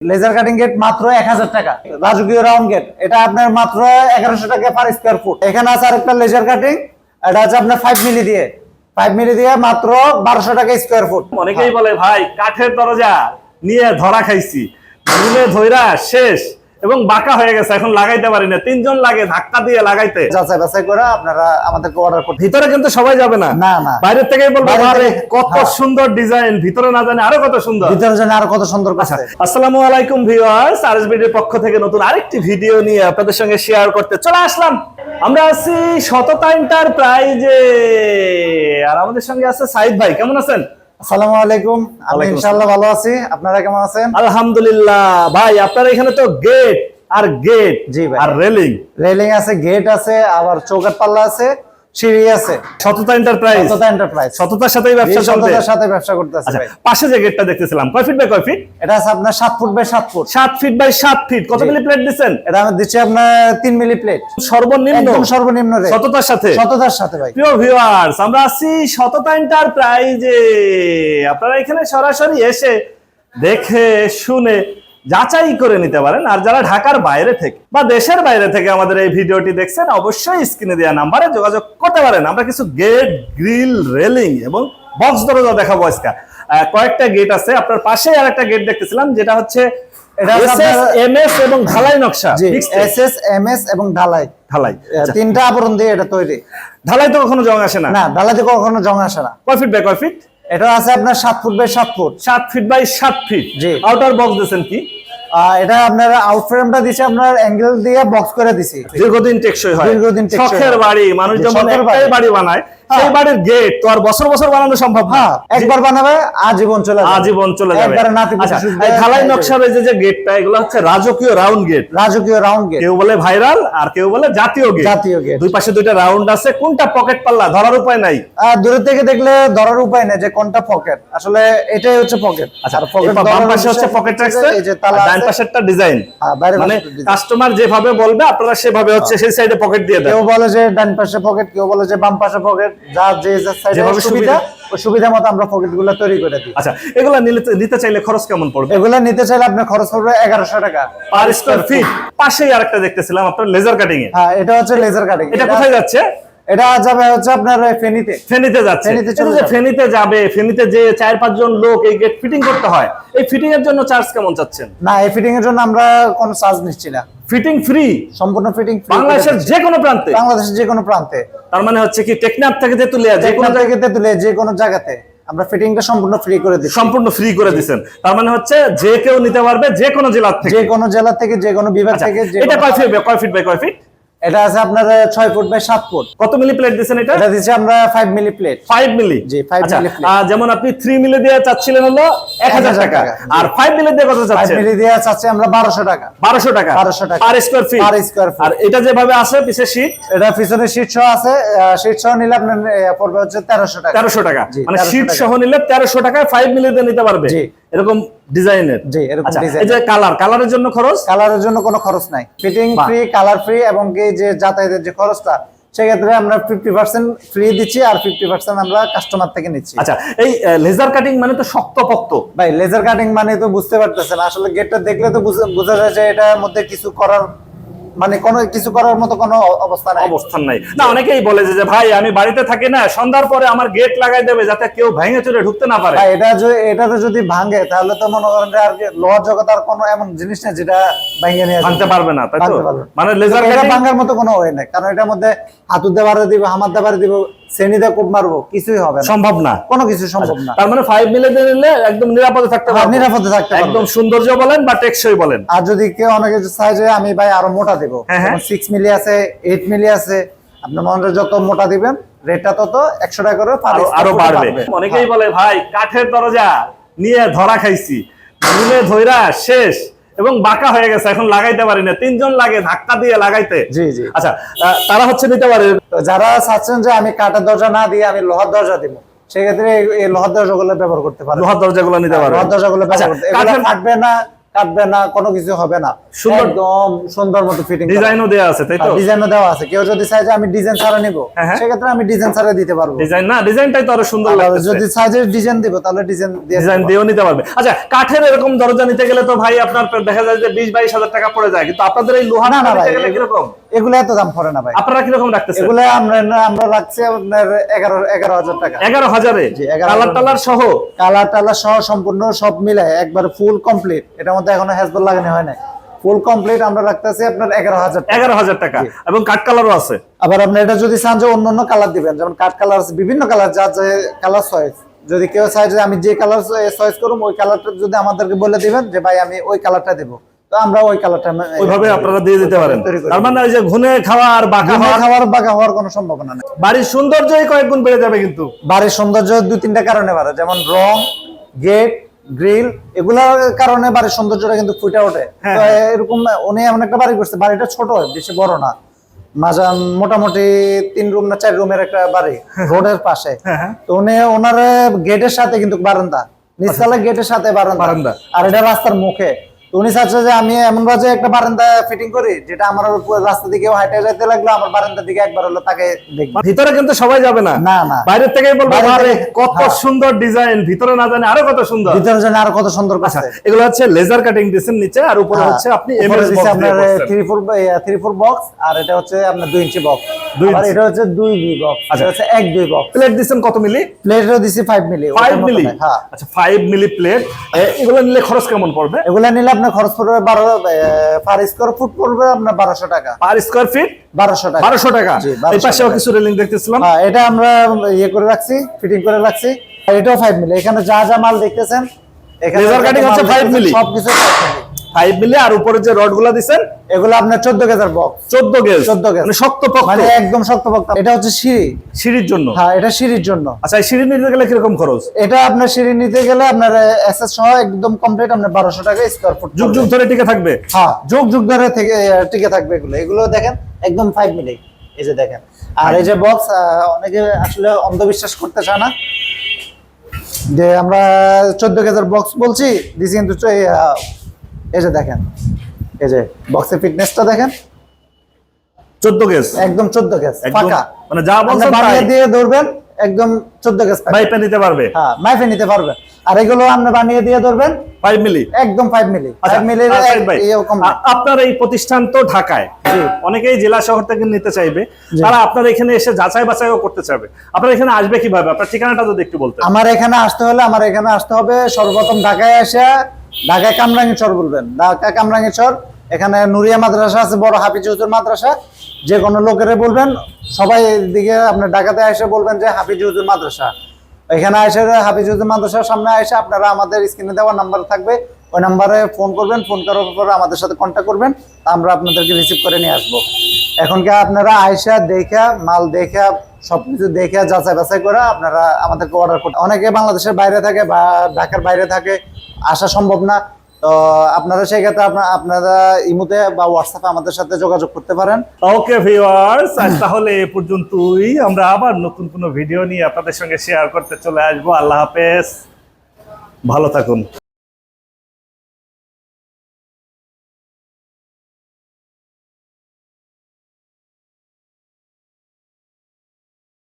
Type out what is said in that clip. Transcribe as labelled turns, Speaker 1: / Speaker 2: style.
Speaker 1: Laser cutting gate মাত্র এক হাজার টাকা। রাজকীয় রাউন্ড গেট এটা আপনার মাত্র এগারোশো টাকা পার স্কোয়ার ফুট এখানে আছে আরেকটা লেজার কাটিং এটা আছে আপনার ফাইভ মিলি দিয়ে। ফাইভ মিলি দিয়ে মাত্র বারোশো টাকা স্কোয়ার ফুট
Speaker 2: অনেকেই বলে, ভাই, কাঠের দরজা নিয়ে ধরা খাইছি। ধরে শেষ। এবং বাঁকা হয়ে গেছে এখন লাগাইতে পারি না। তিনজন লাগে ধাক্কা দিয়ে লাগাইতে।
Speaker 1: যাচাই বাছাই করে আপনারা আমাদেরকে অর্ডার করতে
Speaker 2: ভিতরে কিন্তু সবাই যাবে না।
Speaker 1: না,
Speaker 2: বলব
Speaker 1: বাইরে
Speaker 2: আরে
Speaker 1: থেকে-
Speaker 2: কত
Speaker 1: হ্যাঁ।
Speaker 2: সুন্দর ডিজাইন ভিতরে না জানে আরও কত সুন্দর।
Speaker 1: ভিতরে জন্য আরও কত সুন্দর কথা
Speaker 2: আসসালামু আলাইকুম ভিউয়ার্স আরএসবিডির পক্ষ থেকে নতুন আরেকটি ভিডিও নিয়ে আপনাদের সঙ্গে শেয়ার করতে চলে আসলাম। আমরা আছি সততা এন্টারপ্রাইজে আর আমাদের সঙ্গে আছে সাইদ ভাই কেমন আছেন?
Speaker 1: আসসালামু আলাইকুম। আমি ইনশাআল্লাহ ভালো আছি। আপনারা কেমন আছেন?
Speaker 2: আলহামদুলিল্লাহ। ভাই আপনার এখানে তো গেট আর গেট
Speaker 1: জি ভাই।
Speaker 2: আর রেলিং
Speaker 1: রেলিং আছে গেট আছে আবার চৌকাট পাল্লা আছে। সিঁড়ি আছে।
Speaker 2: সততা এন্টারপ্রাইজ
Speaker 1: সততা এন্টারপ্রাইজ
Speaker 2: সততার সাথেই ব্যবসা
Speaker 1: সততার সাথে ব্যবসা করতেছে
Speaker 2: আচ্ছা
Speaker 1: ভাই।
Speaker 2: পাশে যে গেটটা দেখতেছিলাম কয় ফিট বাই কয় ফিট
Speaker 1: এটা আছে আপনার সাত ফুট বাই সাত ফুট
Speaker 2: সাত ফিট বাই সাত ফিট কত মিলি প্লেট
Speaker 1: এটা আমি দিচ্ছি আপনার তিন মিলি প্লেট
Speaker 2: সর্বনিম্ন।
Speaker 1: একদম সর্বনিম্ন রেট
Speaker 2: সততার সাথে।
Speaker 1: সততার সাথে ভাই।
Speaker 2: প্রিয় ভিউয়ার্স আমরা আছি সততা এন্টারপ্রাইজে আপনারা এখানে সরাসরি এসে দেখে শুনে যাচাই করে নিতে পারেন। আর যারা ঢাকার বাইরে থেকে বা দেশের বাইরে থেকে আমাদের এই ভিডিওটি দেখছেন অবশ্যই স্ক্রিনে দেওয়া নাম্বারে যোগাযোগ করতে পারেন। আমরা কিছু গেট গ্রিল রেলিং এবং বক্স দরজা দেখাবো আজকে। কয়েকটা গেট আছে। আপনার পাশেই আর একটা গেট দেখতেছিলাম যেটা হচ্ছে
Speaker 1: এটা হচ্ছে
Speaker 2: এমএস এবং ঢালাই নকশা।
Speaker 1: এবং ঢালাই।
Speaker 2: ঢালাই। আচ্ছা,
Speaker 1: তিনটা আবরণ দিয়ে এটা তৈরি।
Speaker 2: ঢালাই তো কখনো জং আসে না?
Speaker 1: না ঢালাইতে কখনো জং আসে না।
Speaker 2: কয় ফিট বাই কয় ফিট
Speaker 1: এটা আছে আপনার সাত ফুট বাই সাত ফুট
Speaker 2: সাত ফিট বাই সাত ফিট
Speaker 1: জি।
Speaker 2: আউটার বক্স দিয়েছেন কি?
Speaker 1: এটা আপনার আউট ফ্রেমটা দিছে আপনার অ্যাঙ্গেল দিয়ে বক্স করে দিছি।
Speaker 2: দীর্ঘদিন টেকসই হয়।
Speaker 1: দীর্ঘদিন
Speaker 2: শখের বাড়ি মানুষ
Speaker 1: যখন
Speaker 2: একটাই।
Speaker 1: বাড়ি
Speaker 2: বানায় সেই
Speaker 1: হ্যাঁ।
Speaker 2: বাড়ির গেট তো আর বছর বছর বানানো সম্ভব না।
Speaker 1: হ্যাঁ একবার বানাবে আজীবন চলে যাবে।
Speaker 2: আজীবন চলে যাবে।
Speaker 1: একবারে নাতি
Speaker 2: আচ্ছা, এই ঢালাই
Speaker 1: হয়ে
Speaker 2: নকশার এই যে গেটটা এগুলো হচ্ছে রাজকীয় রাউন্ড গেট
Speaker 1: রাজকীয় রাউন্ড গেট
Speaker 2: কেউ বলে ভাইরাল আর কেউ বলে জাতীয় গেট
Speaker 1: জাতীয় gate।
Speaker 2: দুই পাশে দুইটা রাউন্ড আছে কোনটা পকেট পাল্লা? ধরার উপায় নাই।
Speaker 1: দূরে থেকে দেখলে ধরার উপায় নেই যে কোনটা পকেট আসলে এটাই হচ্ছে পকেট
Speaker 2: আচ্ছা
Speaker 1: আর
Speaker 2: এই বাম পাশে হচ্ছে পকেট রাখছে
Speaker 1: এই যে তালা
Speaker 2: ডান। পাশেরটা ডিজাইন
Speaker 1: হ্যাঁ,
Speaker 2: মানে কাস্টমার যেভাবে বলবে আপনারা সেভাবে হচ্ছে সেই সাইডে পকেট দিয়ে দেন।
Speaker 1: কেউ বলে যে ডান পাশে পকেট কেউ বলে যে বাম পাশে পকেট যা যে
Speaker 2: যেভাবে
Speaker 1: সুবিধা সুবিধা মতো আমরা পকেটগুলো তৈরি করে দিই।
Speaker 2: আচ্ছা এগুলো নিতে চাইলে খরচ কেমন পড়বে?
Speaker 1: এগুলো নিতে চাইলে আপনার খরচ পড়বে এগারোশো টাকা
Speaker 2: পার স্কোয়ার ফিট পাশেই আরেকটা দেখতেছিলাম আপনার লেজার কাটিং এ।
Speaker 1: হ্যাঁ এটা হচ্ছে লেজার কাটিং
Speaker 2: এটা কোথায় যাচ্ছে?
Speaker 1: এটা যাবে হচ্ছে আপনার ফেনীতে।
Speaker 2: ফেনীতে যাচ্ছে।
Speaker 1: ফেনীতে যাবে।
Speaker 2: ফেনীতে যাবে ফেনীতে যে চার পাঁচজন লোক এই গেট ফিটিং করতে হয় এই ফিটিং এর জন্য চার্জ কেমন চাচ্ছেন?
Speaker 1: না এই ফিটিং এর জন্য আমরা কোনো চার্জ নিচ্ছি না।
Speaker 2: ফিটিং ফ্রি
Speaker 1: সম্পূর্ণ ফিটিং
Speaker 2: বাংলাদেশের যে কোনো প্রান্তে।
Speaker 1: বাংলাদেশের যে কোনো প্রান্তে।
Speaker 2: তার মানে হচ্ছে কি টেকনাফ থেকে তেতুলিয়া যে কোনো
Speaker 1: জায়গা জায়গাতে তুলে যে কোনো জায়গাতে। আমরা ফিটিংটা সম্পূর্ণ ফ্রি করে দিই
Speaker 2: সম্পূর্ণ ফ্রি করে দিবেন তার মানে হচ্ছে যে কেউ নিতে পারবে যে কোনো জেলা থেকে।
Speaker 1: যে কোনো জেলা থেকে যে কোনো বিভাগ
Speaker 2: আচ্ছা,
Speaker 1: থেকে
Speaker 2: এটা কয় ফিট কয় ফিট বাই কয় ফিট
Speaker 1: এটা আছে আপনার ছয় ফুট বাই সাত ফুট।
Speaker 2: কত মিলি প্লেট দিচ্ছেন এটা?
Speaker 1: এটা দিচ্ছি আমরা five milli plate
Speaker 2: five milli
Speaker 1: জি, five
Speaker 2: আচ্ছা
Speaker 1: milli
Speaker 2: যেমন আপনি থ্রি মিলি দিয়ে চাচ্ছিলেন হলো এক হাজার
Speaker 1: 1000
Speaker 2: টাকা। আর ফাইভ মিলি দিয়ে কত
Speaker 1: ফাইভ
Speaker 2: চাচ্ছেন?
Speaker 1: মিলি দিয়ে চাচ্ছি আমরা বারোশো টাকা।
Speaker 2: বারোশো টাকা।
Speaker 1: 1200 টাকা।
Speaker 2: Per square feet
Speaker 1: Per square feet।
Speaker 2: আর এটা যেভাবে আছে পিছে শীট
Speaker 1: এটা পিছনে শীট সহ আছে শীট সহ নিলে আপনার পড়বে হচ্ছে তেরোশো টাকা।
Speaker 2: তেরোশো টাকা। মানে
Speaker 1: 1300
Speaker 2: শীট সহ নিলে তেরোশো টাকায় ফাইভ মিলি দিয়ে নিতে পারবে।
Speaker 1: জি।
Speaker 2: এরকম ডিজাইনের?
Speaker 1: জি, এরকম
Speaker 2: ডিজাইন
Speaker 1: design।
Speaker 2: এই যে কালার কালারের জন্য খরচ?
Speaker 1: কালারের জন্য কোনো খরচ নাই। ফিটিং ফ্রি কালার ফ্রি এবং কি যে যাতায়াতের যে খরচটা সেক্ষেত্রে আমরা ফিফটি পার্সেন্ট ফ্রি দিচ্ছি আর ফিফটি পার্সেন্ট আমরা কাস্টমার থেকে নিচ্ছি।
Speaker 2: আচ্ছা এই লেজার কাটিং মানে তো শক্ত পক্ত
Speaker 1: ভাই লেজার কাটিং মানে তো বুঝতে পারতেছেন আসলে গেটটা দেখলে তো বোঝা যায় যে এটার মধ্যে কিছু করার মানে কোনো কিছু করার মতো কোনো অবস্থা নাই।
Speaker 2: অবস্থান নাই। না অনেকেই বলে যে ভাই আমি বাড়িতে থাকি না সন্ধ্যার পরে আমার গেট লাগাই দেবে যাতে কেউ ভেঙে চলে ঢুকতে না পারে।
Speaker 1: এটা এটাতে যদি ভাঙে তাহলে তো মনে করেন আর লোহার জগৎ আর কোনো এমন জিনিস নেই যেটা ভেঙে নিয়ে
Speaker 2: ভাঙতে পারবে না তাই তো?
Speaker 1: না।
Speaker 2: মানে লেজার
Speaker 1: ভাঙার মতো কোনো হয় না কারণ এটার মধ্যে হাতুর দেবারে দিব হামার দেবারে দিব শ্রেণি দিয়ে কোপ মারবো কিছুই হবে
Speaker 2: সম্ভব না।
Speaker 1: কোনো কিছু সম্ভব না।
Speaker 2: তার মানে ফাইভ মিলে নিলে একদম নিরাপদে থাকতে
Speaker 1: হ্যাঁ,
Speaker 2: পারবে।
Speaker 1: নিরাপদে থাকতে পারবে।
Speaker 2: একদম সৌন্দর্য বলেন বা টেকসই বলেন।
Speaker 1: আর যদি কেউ অনেকে আমি ভাই আরও মোটা দিব
Speaker 2: হ্যাঁ, হ্যাঁ।
Speaker 1: সিক্স মিলি আছে এইট মিলি আছে আপনার মনে যত মোটা দিবেন রেটটা তত একশো টাকা করে আরও
Speaker 2: বাড়বে। অনেকেই বলে ভাই কাঠের দরজা নিয়ে ধরা খাইছি। ধইরা শেষ। এবং বাঁকা হয়ে গেছে এখন লাগাইতে পারি না। তিনজন লাগে ধাক্কা দিয়ে লাগাইতে।
Speaker 1: জি জি।
Speaker 2: আচ্ছা তারা হচ্ছে নিতে পারে?
Speaker 1: যারা চাচ্ছেন যে আমি কাঠের দরজা না দিয়ে আমি লোহার দরজা দিব সেক্ষেত্রে এই- এই লোহার দরজাগুলো ব্যবহার করতে পারে
Speaker 2: লোহার দরজাগুলো নিতে পারে
Speaker 1: লোহার দরজা
Speaker 2: গুলো
Speaker 1: ব্যবহার করতে এগুলো ফাটবে না। কাটবে না কোনো কিছু হবে না।
Speaker 2: সুন্দর-
Speaker 1: একদম সুন্দর মতো ফিটিং
Speaker 2: ডিজাইনও দেওয়া আছে তাই তো?
Speaker 1: ডিজাইনও দেওয়া আছে। কেউ যদি চাই যে আমি ডিজাইন ছাড়া নিব
Speaker 2: হ্যাঁ, হ্যাঁ।
Speaker 1: সেক্ষেত্রে আমি ডিজাইন ছাড়া দিতে পারব।
Speaker 2: ডিজাইন না ডিজাইনটাই তো আরও সুন্দর লাগবে
Speaker 1: যদি সাইজের ডিজাইন দিব তাহলে ডিজাইন
Speaker 2: ডিজাইন দিয়েও নিতে পারবে। আচ্ছা কাঠের এরকম দরজা নিতে গেলে তো ভাই আপনার দেখা যায় যে বিশ বাইশ হাজার টাকা পড়ে যায় কিন্তু আপনাদের এই লোহা
Speaker 1: না,
Speaker 2: নিতে গেলে কীরকম?
Speaker 1: এগুলো এত দাম পড়ে না ভাই।
Speaker 2: আপনারা কীরকম রাখতেছেন?
Speaker 1: এগুলো আমরা আমরা রাখছি আপনার এগারো এগারো হাজার টাকা।
Speaker 2: এগারো হাজারে?
Speaker 1: জি, 11,000
Speaker 2: কালার টালার সহ?
Speaker 1: কালার টালার সহ সম্পূর্ণ সব মিলে একবার ফুল কমপ্লিট এটার মধ্যে এখনও হ্যাজবল লাগানো হয় না ফুল কমপ্লিট আমরা রাখতেছি আপনার এগারো হাজার
Speaker 2: এগারো হাজার টাকা। এবং কাঠ কালারও আছে।
Speaker 1: আবার আপনি এটা যদি চান যে অন্য অন্য কালার দিবেন যেমন কাঠ কালার আছে বিভিন্ন কালার যার যে কালার চয়েস যদি কেউ চায় যে আমি যে কালার চয়েস করুম ওই কালারটা যদি আমাদেরকে বলে দিবেন যে ভাই আমি ওই কালারটা দেবো। তো আমরা ওই কালারটা
Speaker 2: ওইভাবে আপনারা দিয়ে দিতে পারেন।
Speaker 1: তার
Speaker 2: মানে ওই যে ঘুনে খাওয়া বাঁকা হওয়ার
Speaker 1: খাওয়ার বাঁকা হওয়ার কোনো সম্ভাবনা নেই।
Speaker 2: বাড়ির সৌন্দর্যই কয়েক গুণ বেড়ে যাবে কিন্তু।
Speaker 1: বাড়ির সৌন্দর্য দুই তিনটা কারণে বাড়ে। যেমন রং গেট গ্রিল এগুলোর কারণে বাড়ির সৌন্দর্যটা কিন্তু ফুটে ওঠে।
Speaker 2: হ্যাঁ,
Speaker 1: এরকম উনি এমন একটা বাড়ি করছে বাড়িটা ছোট বেশি বড় না। মাঝা মোটামুটি তিন রুম না চার রুমের একটা বাড়ি রোডের পাশে।
Speaker 2: হ্যাঁ হ্যাঁ।
Speaker 1: তো উনি ওনার গেটের সাথে কিন্তু বারান্দা নিচতলা গেটের সাথে বারান্দা। আর এটা রাস্তার মুখে। তো উনি চাচ্ছে যে আমি এমন বাজে একটা বারান্দা ফিটিং করি যেটা আমার রাস্তা দিকেও হাইটে যেতে লাগল আমার দিকে একবার হলো তাকে দেখবে।
Speaker 2: ভিতরে কিন্তু সবাই যাবে না।
Speaker 1: না না।
Speaker 2: বাইরের থেকেই বলব আরে কত
Speaker 1: হ্যাঁ।
Speaker 2: সুন্দর ডিজাইন ভিতরে না জানে আরও কত সুন্দর।
Speaker 1: ভিতরে আরও কত সুন্দর
Speaker 2: আচ্ছা এগুলো হচ্ছে লেজার কাটিং দিয়েছেন নিচে আর উপরে
Speaker 1: হ্যাঁ,
Speaker 2: হচ্ছে আপনি এমএস বক্স
Speaker 1: আপনার
Speaker 2: দিয়ে করছেন।
Speaker 1: Three four three four box আর এটা হচ্ছে আপনার দুই ইঞ্চি বক্স আর এটা হচ্ছে দুই বি বক্স
Speaker 2: আচ্ছা।
Speaker 1: হচ্ছে এক দুই বক্স
Speaker 2: প্লেট দিচ্ছেন কত মিলি?
Speaker 1: প্লেটও দিছি ফাইভ মিলি
Speaker 2: ফাইভ মিলি?
Speaker 1: হ্যাঁ।
Speaker 2: আচ্ছা ফাইভ মিলি প্লেট এগুলো নিলে খরচ কেমন পড়বে?
Speaker 1: এগুলা নিলে আপনার খরচ পড়বে বারো পার স্কোয়ার ফুট পড়বে আপনার বারোশো টাকা।
Speaker 2: পার স্কোয়ার ফিট
Speaker 1: বারোশো টাকা।
Speaker 2: বারোশো টাকা। এই পাশেও কিছু রেলিং দেখতেছিলাম।
Speaker 1: হ্যাঁ এটা আমরা ইয়ে করে রাখছি ফিটিং করে রাখছি। এটাও ফাইভ মিলি এখানে যা যা মাল দেখতেছেন এখানে
Speaker 2: Laser
Speaker 1: যত
Speaker 2: cutting হচ্ছে 5
Speaker 1: দেখতেছেন,
Speaker 2: মিলি?
Speaker 1: সবকিছু ফাইভ মিলি।
Speaker 2: ফাইভ মিলি আর উপরে যে রডগুলা দিচ্ছেন
Speaker 1: এগুলো আপনার চোদ্দ গেজার বক্স
Speaker 2: চোদ্দ গেজ?
Speaker 1: 14 গেজ।
Speaker 2: মানে শক্ত পক্ষ?
Speaker 1: মানে একদম শক্ত শক্তপোক্ত এটা হচ্ছে সিঁড়ি।
Speaker 2: সিঁড়ির জন্য?
Speaker 1: হ্যাঁ এটা সিঁড়ির জন্য।
Speaker 2: আচ্ছা এই সিঁড়ি নিতে গেলে কীরকম খরচ?
Speaker 1: এটা আপনার সিঁড়ি নিতে গেলে আপনার এসএস সহ একদম কমপ্লিট আপনার বারোশো টাকা স্কোয়ার ফুট
Speaker 2: যুগ যুগ ধরে টিকে থাকবে?
Speaker 1: হ্যাঁ যুগ যুগ ধরে থেকে টিকে থাকবে এগুলো। এগুলো দেখেন একদম ফাইভ মিলি। এই যে দেখেন। আর এই যে বক্স অনেকে আসলে অন্ধবিশ্বাস করতে চায় না। যে আমরা চোদ্দ কেজার বক্স বলছি দিছি কিন্তু এই, যে দেখেন এই যে বক্সের ফিটনেসটা দেখেন।
Speaker 2: চোদ্দ গেজ
Speaker 1: একদম চোদ্দ
Speaker 2: কেস
Speaker 1: ফাঁকা।
Speaker 2: মানে যা বলছেন
Speaker 1: দিয়ে ধরবেন একদম চোদ্দ কেজ ফাঁকা
Speaker 2: বাইপে নিতে পারবে?
Speaker 1: হ্যাঁ মাইফে নিতে পারবেন আর এগুলো আপনি বানিয়ে দিয়ে ধরবেন?
Speaker 2: Five milli?
Speaker 1: একদম ফাইভ মিলি।
Speaker 2: আচ্ছা,
Speaker 1: ফাইভ মিলি এরকম
Speaker 2: আপনার এই প্রতিষ্ঠান তো ঢাকায়।
Speaker 1: জি।
Speaker 2: অনেকেই জেলা শহর থেকে নিতে চাইবে। তারা আপনার এখানে এসে যাচাই বাছাইও করতে চাইবে। আপনার এখানে আসবে কীভাবে? আপনার ঠিকানাটা যদি একটু বলতেন।
Speaker 1: আমার এখানে আসতে হলে আমার এখানে আসতে হবে সর্বপ্রথম ঢাকায় এসে ঢাকায় কামরাঙ্গীচর বলবেন। ঢাকা কামরাঙ্গীচর এখানে নুরিয়া মাদ্রাসা আছে বড় হাফিজ হুজুর মাদ্রাসা। যে কোনো লোকেরে বলবেন, সবাই এদিকে আপনার ঢাকাতে এসে বলবেন যে হাফিজ হুজুর মাদ্রাসা। এখানে এসে হাফিজ হুজুর মাদ্রাসার সামনে এসে আপনারা আমাদের স্ক্রিনে দেওয়া নাম্বার থাকবে। ওই নাম্বারে ফোন করবেন ফোন করার পর আমাদের সাথে কন্ট্যাক্ট করবেন আমরা আপনাদেরকে রিসিভ করে নিয়ে আসব। এখন কি আপনারা আয়সা দেখা, মাল দেখা, সবকিছু দেখে, যাচাই বাছাই করে আপনারা আমাদেরকে অর্ডার করতে অনেকে বাংলাদেশের বাইরে থাকে বা ঢাকার বাইরে থাকে, আসা সম্ভব না। তো আপনারা সেই ক্ষেত্রে আপনা- আপনারা ইমুতে বা হোয়াটসঅ্যাপে আমাদের সাথে যোগাযোগ করতে পারেন।
Speaker 2: ওকে ভিউয়ার্স তাহলে এ পর্যন্তই। আমরা আবার নতুন কোনো ভিডিও নিয়ে আপনাদের সঙ্গে শেয়ার করতে চলে আসব। আল্লাহ হাফেজ। ভালো থাকুন।